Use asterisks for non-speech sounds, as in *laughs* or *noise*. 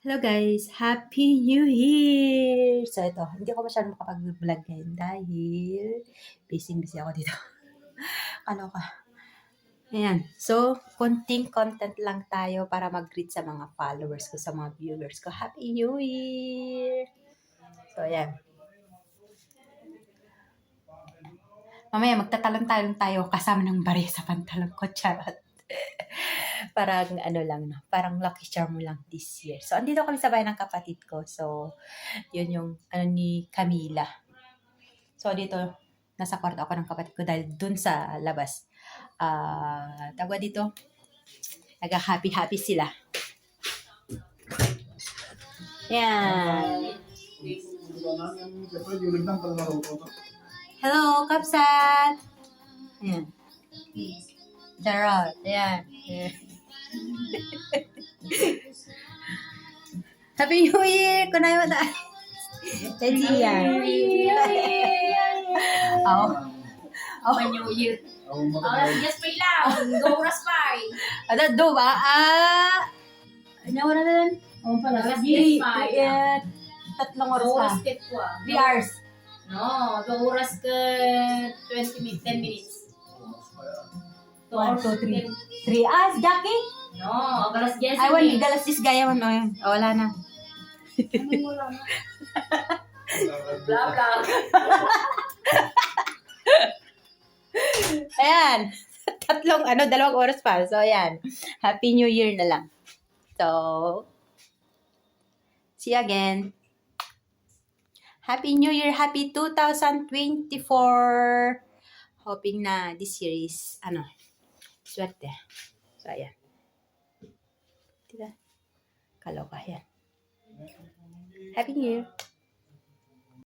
Hello guys! Happy New Year! So ito, hindi ako masyadong makapag-vlog ngayon dahil busy-busy ako dito. *laughs* ano ka? Ayan. So, konting content lang tayo para mag-greet sa mga followers ko, sa mga viewers ko. Happy New Year! So, ayan. Mamaya magtatalon-talon tayo kasama ng bari sa pantalon ko. *laughs* Charot. Parang ano lang, no? parang lucky charm lang this year. So, andito kami sa bahay ng kapatid ko. So, yun yung ano ni Camila. So, dito, nasa kwarto ako ng kapatid ko dahil dun sa labas. Ah, tawag dito, naga-happy-happy sila. Yan. Hello, Kapsat! Ayan. Charot. Ayan. Ayan. *laughs* Happy New Year! Kunay mo na. Let's see yan. Oh. Oh. New Year. Ako Ah, *laughs* yes, pay lang. Go raspay. Ano, do ba? Ah! Ano, wala na lang. Oh, pala. Three, Yes, eh, tatlong oras pa. oras ket ko ah. Three hours. No, go oras ka 20 minutes, 10 minutes. One, two, three. 10 Three hours, Jackie? No, agalas 10 Ay, wala, galas dis gaya mo. Oh, yan. Oh, wala na. Blah, blah. *laughs* Ayan. Tatlong, ano, dalawang oras pa. So, ayan. Happy New Year na lang. So, see you again. Happy New Year. Happy 2024. Hoping na this year is, ano, swerte. So, ayan. Diba? Kaloka, ayan. Happy New Year.